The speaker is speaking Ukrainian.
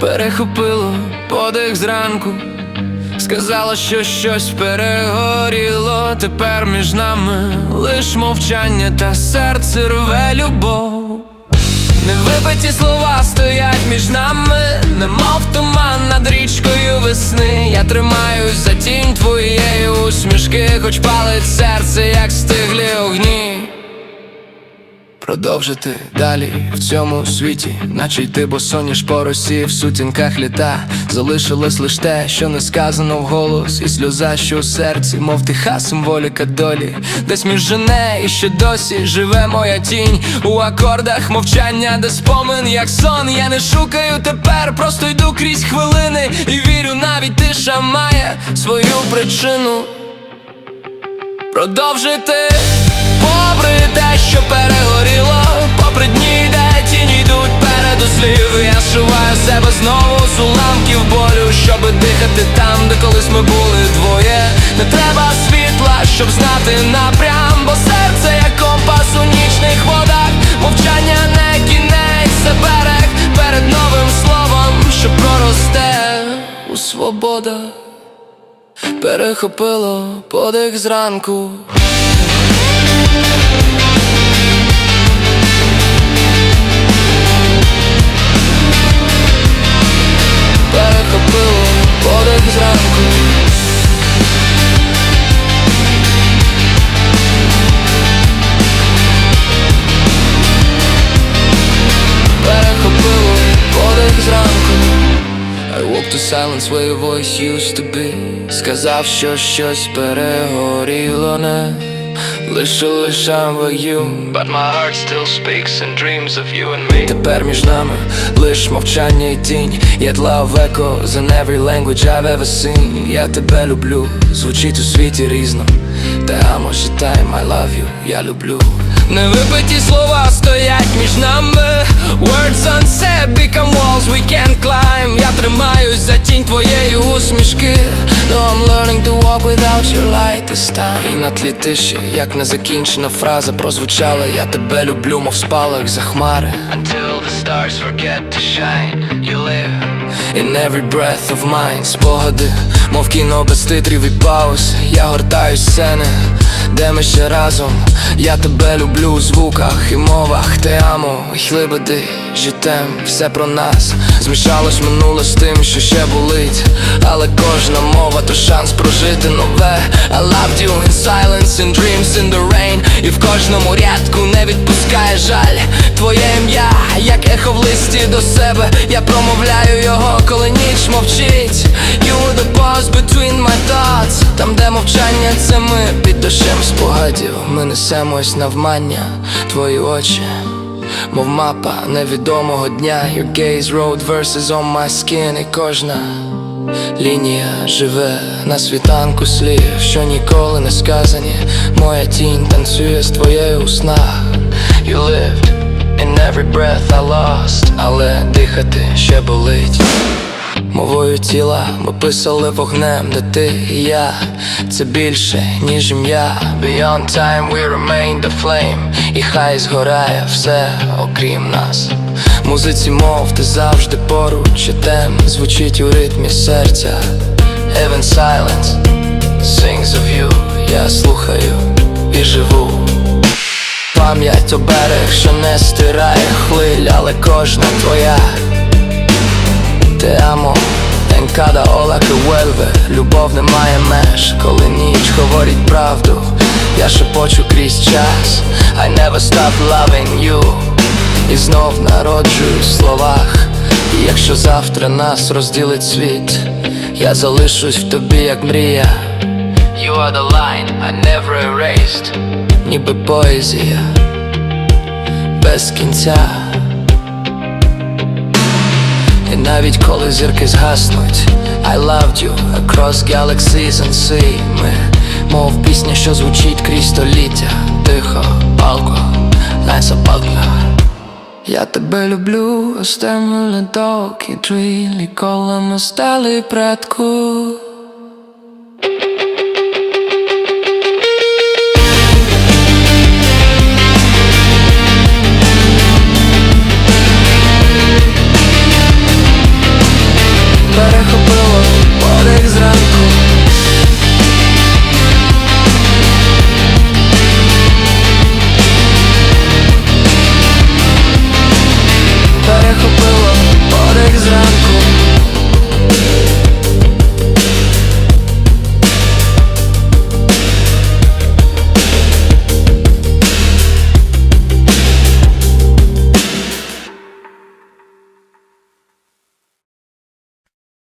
перехопило подих зранку. Сказала, що щось перегоріло, тепер між нами лиш мовчання та серце рве любов. Невипиті слова стоять між нами, немов туман над річкою весни. Я тримаюсь за тінь твоєї усмішки, хоч палить серце, як стиглі огні. Продовжити далі в цьому світі, наче йти босоніж по росі в сутінках літа. Залишилось лиш те, що не сказано вголос, і сльоза, що у серці, мов тиха символіка долі. Десь між жене і ще досі живе моя тінь у акордах мовчання, де спомин, як сон. Я не шукаю тепер, просто йду крізь хвилини і вірю, навіть тиша має свою причину. Продовжити попри те, що перегоріло, себе знову з уламків болю, щоб дихати там, де колись ми були двоє. Не треба світла, щоб знати напрям, бо серце як компас у нічних водах. Мовчання не кінець, це берег перед новим словом, що проросте у свободах. Перехопило подих зранку. Walk the silence where your voice used to be Сказав, що щось перегоріло не Лише with you But my heart still speaks and dreams of you and me. Тепер між нами лиш мовчання і тінь. Я тлав еко in every language I've ever seen. Я тебе люблю, звучить у світі різно. Те амо time I love you, я люблю. Невипиті слова стоять між нами. Words unsaid become walls we can't climb. Я тримаюсь за тінь твоєї усмішки No, I'm learning to walk without your light this time. І на тлі тиші, як незакінчена фраза прозвучала. Я тебе люблю, мов спалах за хмари. Until the stars forget to shine, you live. In every breath of mine Спогади, мов кіно без титрів і пауз. Я гортаю сцени, де ми ще разом? Я тебе люблю у звуках і мовах Те амо, і лебеди, життем, все про нас. Змішалось минуле з тим, що ще болить. Але кожна мова то шанс прожити нове. I loved you in silence, in dreams, in the rain. І в кожному рядку не відпускає жаль. Твоє ім'я, як ехо в листі до себе. Я промовляю його, коли ніч мовчить. You the pause between Там, де мовчання, це ми під дощем спогадів. Ми несемось навмання, твої очі Мов мапа невідомого дня. Your gaze wrote verses on my skin І кожна лінія живе на світанку слів, що ніколи не сказані. Моя тінь танцює з твоєю у снах. You lived in every breath I lost Але дихати ще болить Мовою тіла ми писали вогнем, де ти і я. Це більше, ніж ім'я. Beyond time we remain the flame. І хай згорає все, окрім нас. Музиці мов ти завжди поруч. І тем Звучить у ритмі серця. Heaven silence Sings of you. Я слухаю і живу. Пам'ять оберег, що не стирає хвиль, але кожна твоя En cada ola que vuelve Любов не має меж, коли ніч говорить правду. Я шепочу крізь час I never stop loving you І знов народжуюсь в словах. І якщо завтра нас розділить світ Я залишусь в тобі, як мрія. You are the line I never erased. Ніби поезія без кінця навіть коли зірки згаснуть I loved you across galaxies and sea. Ми, мов пісня, що звучить крізь століття. Тихо, палко, не Я тебе люблю, остемили довгі трилі Колами стали предку